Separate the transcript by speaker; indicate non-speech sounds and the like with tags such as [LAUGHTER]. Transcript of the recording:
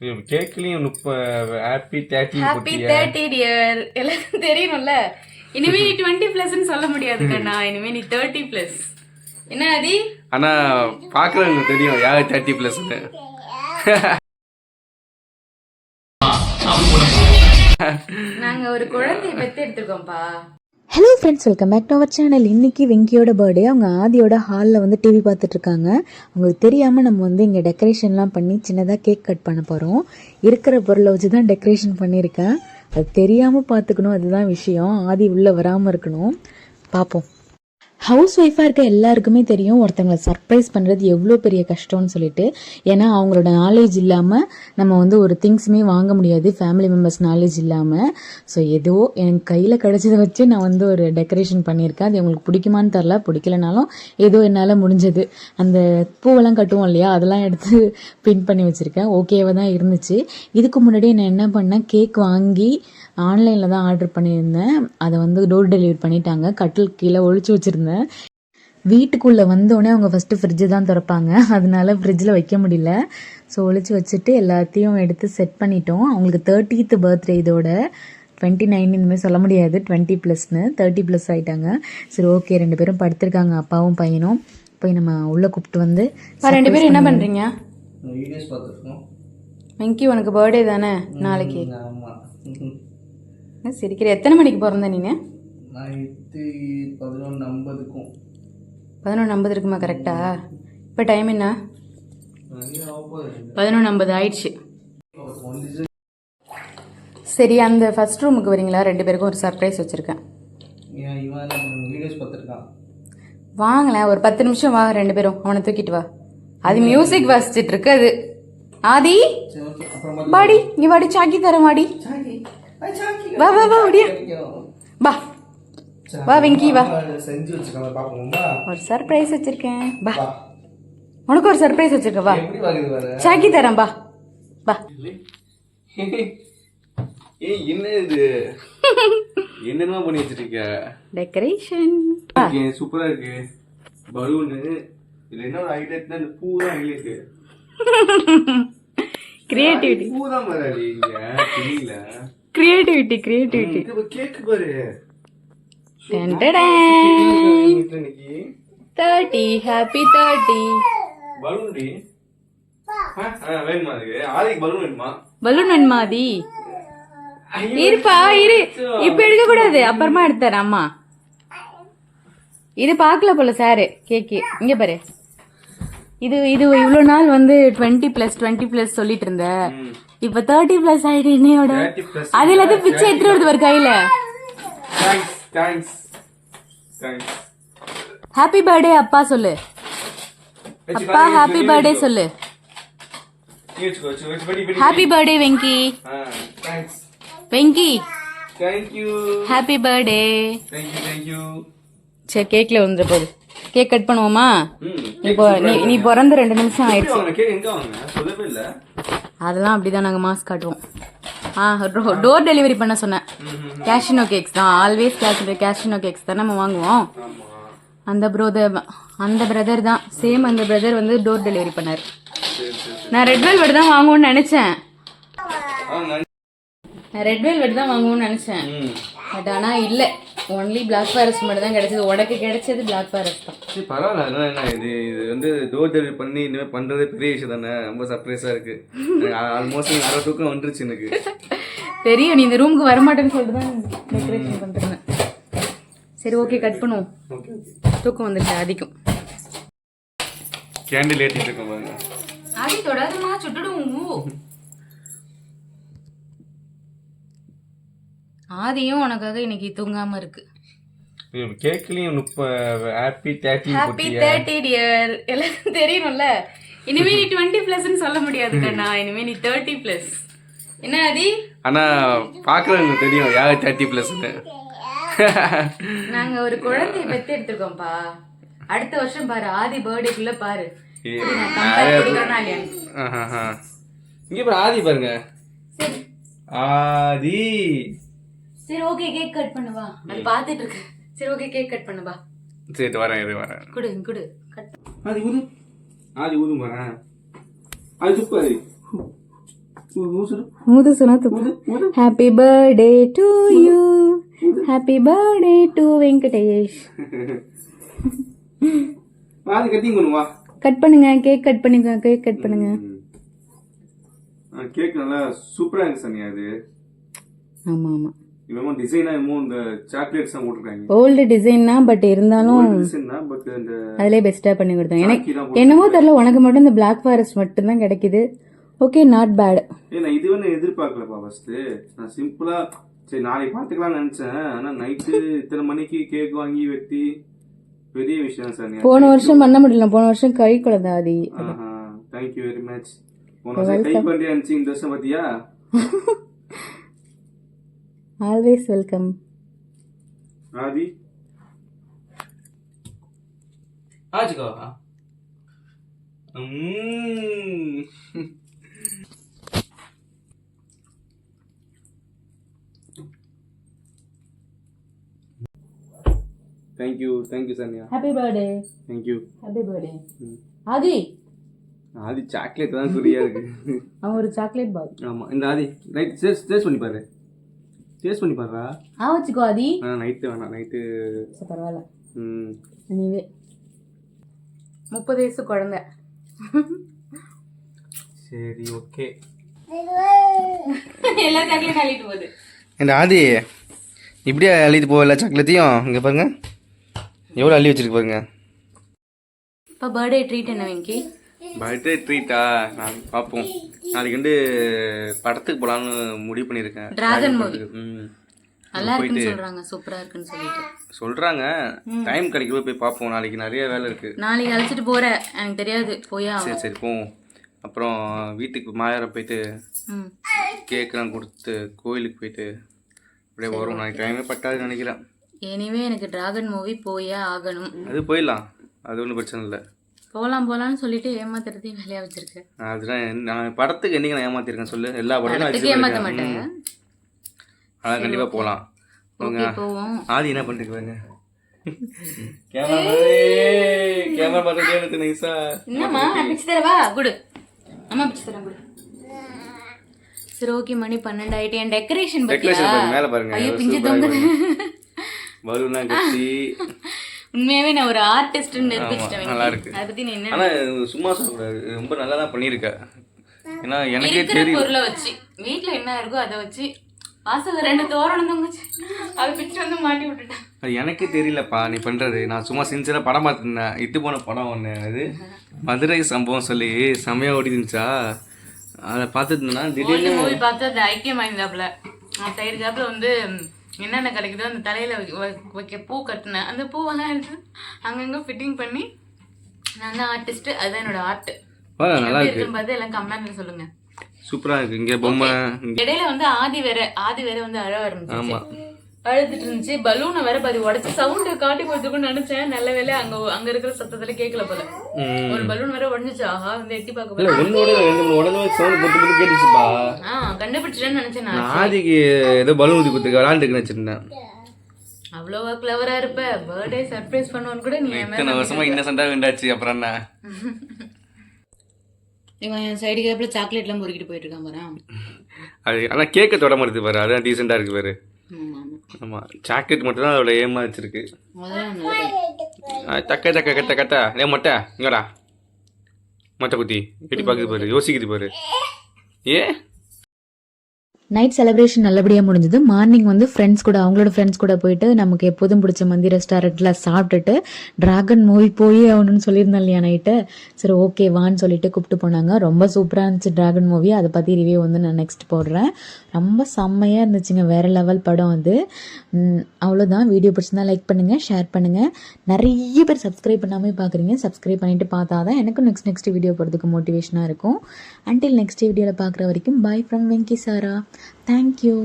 Speaker 1: கேக்லயும் முப்ப happy thirty
Speaker 2: happy thirty dear எல்லாருக்கும் தெரியணும்ல. இனிமே நீ டுவெண்ட்டி பிளஸ்ன்னு சொல்ல முடியாது கண்ணா. இனிமே நீ தேர்ட்டி பிளஸ் என்ன ஆதி?
Speaker 1: ஆனா பாக்குறவங்க தெரியும் யார் தேர்ட்டி பிளஸ்னு
Speaker 2: நாங்க ஒரு குழந்தைய பெத்து எடுத்திருக்கோம்ப்பா.
Speaker 3: Hello friends welcome back to our channel இன்னைக்கு வெங்கியோட பர்த்டே அவங்க ஆதியோட ஹாலில் வந்து டிவி பார்த்துட்ருக்காங்க. அவங்களுக்கு தெரியாமல் நம்ம வந்து இங்கே டெக்கரேஷன்லாம் பண்ணி சின்னதாக கேக் கட் பண்ண போகிறோம் இருக்கிற பொருளை வச்சு தான் டெக்கரேஷன் பண்ணியிருக்கேன். அது தெரியாமல் பார்த்துக்கணும் அதுதான் விஷயம். ஆதி உள்ளே வராமல் இருக்கணும். பார்ப்போம். ஹவுஸ் ஒய்ஃபாக இருக்க எல்லாருக்குமே தெரியும் ஒருத்தங்களை சர்ப்ரைஸ் பண்ணுறது எவ்வளோ பெரிய கஷ்டம்னு சொல்லிட்டு. ஏன்னா அவங்களோட நாலேஜ் இல்லாமல் நம்ம வந்து ஒரு திங்ஸுமே வாங்க முடியாது. ஃபேமிலி மெம்பர்ஸ் நாலேஜ் இல்லாமல் ஸோ ஏதோ என் கையில் கிடச்சதை வச்சு நான் வந்து ஒரு டெக்கரேஷன் பண்ணியிருக்கேன். அது உங்களுக்கு பிடிக்குமான்னு தெரில பிடிக்கலனாலும் ஏதோ என்னால் முடிஞ்சது. அந்த பூவெல்லாம் கட்டுவோம் இல்லையா? அதெல்லாம் எடுத்து பின் பண்ணி வச்சுருக்கேன். ஓகேவாக தான் இருந்துச்சு. இதுக்கு முன்னாடி நான் என்ன பண்ணேன்? கேக் வாங்கி ஆன்லைனில் தான் ஆர்டர் பண்ணியிருந்தேன். அதை வந்து டோர் டெலிவரி பண்ணிட்டாங்க. கட்டில் கீழே ஒழிச்சு வச்சுருந்தேன். வீட்டுக்குள்ளே வந்தோடனே அவங்க ஃபஸ்ட்டு ஃப்ரிட்ஜு தான் திறப்பாங்க. அதனால ஃப்ரிட்ஜில் வைக்க முடியல. ஸோ ஒழிச்சு வச்சுட்டு எல்லாத்தையும் எடுத்து செட் பண்ணிட்டோம். அவங்களுக்கு தேர்ட்டீத் பர்த்டே இதோட. டுவெண்ட்டி நைன் இனிமேல் சொல்ல முடியாது. டுவெண்ட்டி ப்ளஸ்னு தேர்ட்டி ப்ளஸ் ஆயிட்டாங்க. சரி ஓகே ரெண்டு பேரும் படுத்திருக்காங்க. அப்பாவும் பையனும். போய் நம்ம உள்ளே கூப்பிட்டு வந்து
Speaker 2: ரெண்டு பேரும் என்ன பண்றீங்க?
Speaker 1: வீடியோஸ் பார்த்துருக்கோம்.
Speaker 2: வெங்கி உனக்கு பர்த்டே தானே? நாளைக்கு. சிரிக்கிற. எத்தனை மணிக்கு பிறந்த நீனு?
Speaker 1: நைட்டு பதினொன்று ஐம்பதுக்கும்
Speaker 2: பதினொன்று ஐம்பது இருக்குமா கரெக்டா? இப்போ டைம் என்ன? பதினொன்று ஐம்பது ஆயிடுச்சு சரி அந்த ஃபர்ஸ்ட் ரூமுக்கு வரீங்களா? ரெண்டு பேருக்கும் ஒரு சர்ப்ரைஸ் வச்சுருக்கேன். வாங்களேன் ஒரு பத்து நிமிஷம் வா ரெண்டு பேரும். அவனை தூக்கிட்டு வா. அது மியூசிக் வாசிச்சிட்டு இருக்கு அது ஆதி? வாடி இங்க வாடி சாக்கி தரேன் வாடி. வா வா வா ஒடியா வா. வா வெங்கி வா.
Speaker 1: செஞ்சு வச்சுருக்காங்க பார்ப்போம்பா
Speaker 2: ஒரு சர்ப்ரைஸ் வச்சிருக்கேன். வா. உனக்கு ஒரு சர்ப்ரைஸ் வச்சிருக்கேன் வா. சாக்கி தரேன் வா. வா.
Speaker 1: ஏய் என்ன இது? பண்ணி வச்சிருக்க?
Speaker 2: டெக்கரேஷன்
Speaker 1: சூப்பரா இருக்கு பலூனு இதுல என்ன ஒரு ஹைலைட் இந்த பூ தான் ஹைலைட்
Speaker 2: கிரியேட்டிவிட்டி [LAUGHS]
Speaker 1: பூ தான் வராது இங்க. தெரியல.
Speaker 2: கிரியேட்டிவிட்டி கிரியேட்டிவிட்டி
Speaker 1: கேக் பாரு. இன்னைக்கு
Speaker 2: தேர்ட்டி ஹாப்பி தேர்ட்டி
Speaker 1: பலூன் டி வேணுமா அதுக்கு ஆதிக்கு பலூன் வேணுமா?
Speaker 2: பலூன் வேணுமாதி இருப்பா இரு. இப்ப எடுக்க கூடாது அப்புறமா எடுத்தாரு அம்மா. இது பார்க்கல போல சாரு. கேக்கு இங்க பாரு. இது இது இவ்வளவு நாள் வந்து டுவெண்ட்டி பிளஸ் டுவெண்ட்டி பிளஸ் சொல்லிட்டு இருந்த. இப்ப தேர்ட்டி பிளஸ் ஆயிடு என்னையோட?
Speaker 1: 30 plus.
Speaker 2: அது எல்லாத்தையும் பிச்சை எடுத்துட்டு வருது ஒரு கையில.
Speaker 1: தேங்க்ஸ் தேங்க்ஸ்
Speaker 2: ஹாப்பி பர்த்டே அப்பா சொல்லு. அப்பா ஹாப்பி பர்த்டே சொல்லு. Happy birthday Venky Venky happy birthday சரி கேக்ல வந்துட போகுது கேக் கட் பண்ணுவோமா? இப்போ நீ பிறந்த ரெண்டு நிமிஷம் ஆயிடுச்சு. அதெல்லாம் அப்படிதான் நாங்க மாஸ்க் காட்டுவோம். ஆ டோர் டெலிவரி பண்ண சொன்னேன். கேஷினோ கேக்ஸ் தான். ஆல்வேஸ் கேஷ் கேஷினோ கேக்ஸ் தான் நம்ம வாங்குவோம். அந்த பிரதர் அந்த பிரதர் தான். சேம் அந்த பிரதர் வந்து டோர் டெலிவரி பண்ணார். நான் ரெட் வெல்வெட் தான் வாங்குவோம்னு நினைச்சேன். நான் ரெட் வெல்வெட் தான் வாங்குவோம்னு நினைச்சேன். பட் ஆனா இல்ல. ஒன்லி பிளாக் ஃபாரஸ்ட் மட்டும் தான் கிடைச்சது. உனக்கு கிடைச்சது பிளாக் ஃபாரஸ்ட் தான்.
Speaker 1: சரி பரவாயில்ல. என்ன? இது இது வந்து டோர் டெலிவரி பண்ணி இனிமேல் பண்ணுறதே பெரிய விஷயம் தானே. ரொம்ப சர்ப்ரைஸாக இருக்கு. [LAUGHS] ஆல்மோஸ்ட் அரை தூக்கம் வந்துருச்சு எனக்கு.
Speaker 2: தெரியும் நீ இந்த ரூமுக்கு வரமாட்டேன்னு சொல்லிட்டு தான் டெக்கரேஷன் பண்றேன் சரி ஓகே கட் பண்ணுவோம். தூக்கம் வந்துருச்சு அதிகம்
Speaker 1: கேண்டில் ஏற்றிட்டு இருக்கோம் பாருங்க.
Speaker 2: ஆதி தொடாதமா சுட்டுடும் ஆதியும் உனக்காக இன்னைக்கு தூங்காம இருக்கு.
Speaker 1: கேக்லேயும் happy thirty
Speaker 2: happy thirty dear எல்லாருக்கும் தெரியணும்ல இனிமே நீ [LAUGHS] டுவெண்ட்டி பிளஸ்ன்னு சொல்ல முடியாது கண்ணா இனிமே நீ தேர்ட்டி பிளஸ் என்ன ஆதி
Speaker 1: ஆனால் பார்க்குறவங்க தெரியும். யார் தேர்ட்டி ப்ளஸ்ன்னு
Speaker 2: நாங்க ஒரு குழந்தைய பெத்து எடுத்திருக்கோம்ப்பா. அடுத்த வருஷம் பாரு ஆதி பர்த்டேக்குள்ள பாரு.
Speaker 1: இங்கே பாரு ஆதி பாருங்க.
Speaker 2: சரி.
Speaker 1: ஆதி.
Speaker 2: சரி ஓகே கேக் கட் பண்ணுவா அது பாத்துட்டு இருக்கு. சரி ஓகே கேக் கட் பண்ணுவா
Speaker 1: சரி வரேன் இது வரேன்.
Speaker 2: குடு குடு. கட்
Speaker 1: ஆதி ஊது. ஆதி ஊதும் வரேன் ஆதி துப்பு
Speaker 2: துப்பு happy birthday to you happy birthday to Venkatesh
Speaker 1: பாதி கட்டிங் பண்ணுவா
Speaker 2: கட் பண்ணுங்க கேக் கட் பண்ணுங்க கேக் கட் பண்ணுங்க.
Speaker 1: கேக் நல்லா சூப்பரா இருக்கு சனியா அது
Speaker 2: ஆமா ஆமா
Speaker 1: இவன் டிசைனா என்னமோ இந்த சாக்லேட்ஸ் எல்லாம் போட்டிருக்காங்க.
Speaker 2: ஓல்டு டிசைன் தான் பட் இருந்தாலும்
Speaker 1: டிசைன் தான் பட் இந்த
Speaker 2: அதிலே பெஸ்டா பண்ணி கொடுத்தாங்க எனக்கு
Speaker 1: தான்
Speaker 2: என்னமோ தெரியல உனக்கு மட்டும் இந்த Black ஃபாரஸ்ட் மட்டும் தான் கிடைக்குது. ஓகே நாட் பேட்
Speaker 1: நான் இது வந்து எதிர்பார்க்கலப்பா ஃபர்ஸ்ட் நான் சிம்பிளா சரி நாளைக்கு பாத்துக்கலாம்னு நினைச்சேன். ஆனா நைட்டு இத்தனை மணிக்கு கேக் வாங்கி வெட்டி பெரிய விஷயம் சார்
Speaker 2: போன வருஷம் பண்ண முடியல. போன வருஷம் கை குழந்தை ஆதி.
Speaker 1: தேங்க்யூ வெரி மச் போன வருஷம் கை பண்ணி அனுப்பிச்சு இந்த வருஷம் பாத்தியா? [LAUGHS]
Speaker 2: Always welcome
Speaker 1: Aadhi? ஆச்சுக்கோ thank you thank you Sanya
Speaker 2: happy birthday
Speaker 1: thank you
Speaker 2: happy birthday Aadhi.
Speaker 1: Aadhi chocolate தான் குறியா இருக்கு. [LAUGHS]
Speaker 2: அவன் ஒரு சாக்லேட் பாய்
Speaker 1: ஆமா இந்த ஆதி நைட் டேஸ்ட் டேஸ்ட் பண்ணி பாரு. டேஸ்ட் பண்ணி பாருடா
Speaker 2: ஆ வச்சுக்கோ ஆதி.
Speaker 1: ஆ நைட்டு வேணாம் நைட்டு
Speaker 2: சரி, பரவாயில்ல.
Speaker 1: ம்.
Speaker 2: நீவே முப்பது வயசு குழந்தை.
Speaker 1: சரி ஓகே
Speaker 2: எல்லா சாக்லேட் அள்ளிட்டு போகுது.
Speaker 1: இந்த ஆதி இப்படியே அள்ளிட்டு போகல சாக்லேட்டையும் இங்கே பாருங்க. எவ்வளோ அள்ளி வச்சிருக்கு பாருங்க.
Speaker 2: இப்போ பர்த்டே ட்ரீட் என்ன வெங்கி?
Speaker 1: பர்த்டே ட்ரீட்டா நான் பார்ப்போம் நாளைக்கு வந்து படத்துக்கு போகலான்னு முடிவு பண்ணியிருக்கேன்.
Speaker 2: டிராகன் மூவி
Speaker 1: ம்.
Speaker 2: நல்லா இருக்குன்னு சொல்றாங்க சூப்பரா இருக்குன்னு சொல்லிட்டு.
Speaker 1: சொல்கிறாங்க டைம் கிடைக்கிறப்ப போய் பார்ப்போம் நாளைக்கு நிறைய வேலை இருக்குது
Speaker 2: நாளைக்கு அழைச்சிட்டு போற எனக்கு தெரியாது. போயா
Speaker 1: சரி சரி போவோம். அப்புறம் வீட்டுக்கு மாயாரம் போயிட்டு கேக்கெல்லாம் கொடுத்து கோயிலுக்கு போயிட்டு அப்படியே வரும் நாளைக்கு டைமே பட்டாதுன்னு நினைக்கிறேன்.
Speaker 2: எனிவே எனக்கு டிராகன் மூவி போயே ஆகணும்.
Speaker 1: அது போயிடலாம். அது ஒன்றும் பிரச்சனை இல்லை.
Speaker 2: போலாம் போலாம்னு சொல்லிட்டு ஏமாத்துறதே வேலையா வச்சிருக்கேன்
Speaker 1: அதுதான் நான் படத்துக்கு என்னைக்கு நான் ஏமாத்திருக்கேன் சொல்லு. எல்லா படமும்
Speaker 2: அதுக்கு ஏமாத்த மாட்டேன்.
Speaker 1: அதான் கண்டிப்பாக போகலாம் ஆதி என்ன பண்ணிட்டு பாருங்க கேமரா கேமரா பார்த்துட்டே இருக்கு நைஸா
Speaker 2: என்னம்மா நான் பிச்சு தரவா? குடு. அம்மா பிச்சு தரேன் குடு. சரி ஓகே மணி பன்னெண்டு ஆயிட்டு என் டெக்கரேஷன்
Speaker 1: மேலே பாருங்க.
Speaker 2: ஐயோ பிஞ்சு தொங்குது.
Speaker 1: பலூன்லாம் கட்டி.
Speaker 2: உண்மையாவே நான் ஒரு ஆர்டிஸ்ட்னு நிரூபிச்சிட்டேன்
Speaker 1: நல்லா இருக்கு.
Speaker 2: அதை பத்தி நீ என்ன
Speaker 1: ஆனா சும்மா சொல்லக்கூடாது. ரொம்ப நல்லா தான் பண்ணியிருக்க. ஏன்னா எனக்கே தெரியும்
Speaker 2: பொருளை வச்சு. வீட்ல என்ன இருக்கோ அதை வச்சு. வாசக ரெண்டு தோரணம் தொங்குச்சு. அதை பிச்சு வந்து மாட்டி விட்டுட்டேன்.
Speaker 1: அது எனக்கே தெரியலப்பா நீ பண்றது. நான் சும்மா சின்சியரா படம் பார்த்துருந்தேன். இட்டு போன படம் ஒன்று அது மதுரை சம்பவம் சொல்லி செமையா ஓடிருந்துச்சா? அதை பார்த்துட்டு இருந்தேன்னா திடீர்னு
Speaker 2: மூவி பார்த்து அது ஐக்கியமாயிருந்தாப்புல ஜாப்ல வந்து என்னென்ன கிடைக்குதோ அந்த தலையில வைக்க- பூ கட்டினேன் அந்த பூவெல்லாம் எடுத்து அங்கங்க ஃபிட்டிங் பண்ணி நான் தான் ஆர்டிஸ்ட் அதுதான் என்னோட ஆர்ட்
Speaker 1: நல்லா இருக்கு.
Speaker 2: இருக்குன்னு பார்த்து எல்லாம் கமெண்ட்ல சொல்லுங்க.
Speaker 1: சூப்பரா இருக்கு. இங்க பொம்மை
Speaker 2: இடையில வந்து ஆதி வேற ஆதி வேற வந்து அழ ஆரம்பிச்சு
Speaker 1: ஆமா.
Speaker 2: அழுதுட்டு இருந்துச்சு பலூனை வேற பாதி உடச்சு சவுண்ட் காட்டி கொடுத்துக்குன்னு நினைச்சேன். நல்ல வேலை அங்க அங்க இருக்கிற சத்தத்துல கேட்கல போல. ஒரு பலூன் வேற உடஞ்சிச்சு. ஆஹா வந்து எட்டி பார்க்க போல
Speaker 1: மூணு உடனே சவுண்ட் போட்டு போட்டு கேட்டுச்சுப்பா.
Speaker 2: ஆ கண்டுபிடிச்சிட்டேன்னு நினைச்சேன் நான்.
Speaker 1: ஆதிக்கு ஏதோ பலூன் ஊதி கொடுத்துருக்க விளாண்டுக்கு வச்சிருந்தேன்.
Speaker 2: அவ்வளவா கிளவரா இருப்ப. பர்த்டே சர்ப்ரைஸ் பண்ணுவோன்னு கூட நீ
Speaker 1: இத்தனை வருஷமா இன்னசென்டா வேண்டாச்சு அப்புறம் என்ன? [LAUGHS]
Speaker 2: இவன் என் சைடு கேப்ல சாக்லேட்லாம் பொறுக்கிட்டு போயிட்டு இருக்கான் பாரு.
Speaker 1: அது ஆனா கேக்க தொட மாட்டேது பாரு அதான் டீசெண்டா இருக்கு பாரு.
Speaker 2: ஆமா ஆமா
Speaker 1: ஆமா சாக்லேட் மட்டும் தான் அதோட ஏமா வச்சிருக்கு தக்க தக்க கட்ட கட்ட. ஏ மொட்டை இங்கடா. மொட்டை குத்தி. எட்டி பாக்குது பாரு யோசிக்குது பாரு. ஏ?
Speaker 3: நைட் செலிப்ரேஷன் நல்லபடியாக முடிஞ்சது. மார்னிங் வந்து ஃப்ரெண்ட்ஸ் கூட அவங்களோட ஃப்ரெண்ட்ஸ் கூட போயிட்டு நமக்கு எப்போதும் பிடிச்ச மந்தி ரெஸ்டாரண்ட்டில் சாப்பிட்டுட்டு டிராகன் மூவி போய் ஆகணும்னு சொல்லியிருந்தேன் இல்லையா நைட்டு சரி ஓகே வான்னு சொல்லிட்டு கூப்பிட்டு போனாங்க. ரொம்ப சூப்பராக இருந்துச்சு டிராகன் மூவி அதை பற்றி ரிவ்யூ வந்து நான் நெக்ஸ்ட் போடுறேன். ரொம்ப செம்மையாக இருந்துச்சுங்க. வேறு லெவல் படம் அது. அவ்வளோதான் வீடியோ பிடிச்சிருந்தா லைக் பண்ணுங்கள் ஷேர் பண்ணுங்கள் நிறைய பேர் சப்ஸ்கிரைப் பண்ணாமல் பார்க்குறீங்க சப்ஸ்கிரைப் பண்ணிட்டு பார்த்தா தான் எனக்கும் நெக்ஸ்ட் நெக்ஸ்ட் வீடியோ போடுறதுக்கு மோட்டிவேஷனாக இருக்கும். அண்டில் நெக்ஸ்ட் வீடியோவில் பார்க்குற வரைக்கும் bye from Venky Sara thank you